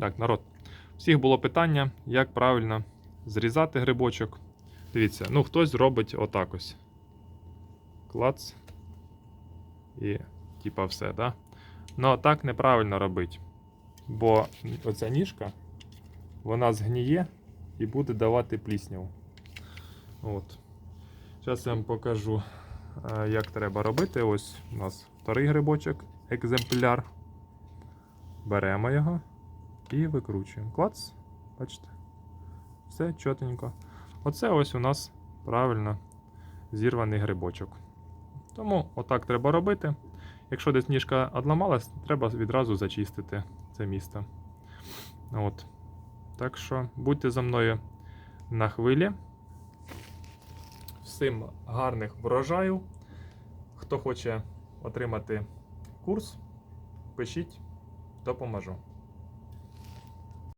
Так, народ. Всіх було питання, як правильно зрізати грибочок. Дивіться, ну хтось робить отак ось. Клац. І типа все, да? Ну так неправильно робить. Бо оця ніжка, вона згніє і буде давати плісняву. От. Зараз я вам покажу, е, як треба робити. Ось у нас вторий грибочок, екземпляр. Беремо його і викручуємо. Клац. Бачите? Все чотенько. Оце ось у нас правильно зірваний грибочок. Тому отак треба робити. Якщо десь ніжка одламалась, треба відразу зачистити це місце. От. Так що будьте за мною на хвилі. Всім гарних врожаю. Хто хоче отримати курс, пишіть, допоможу.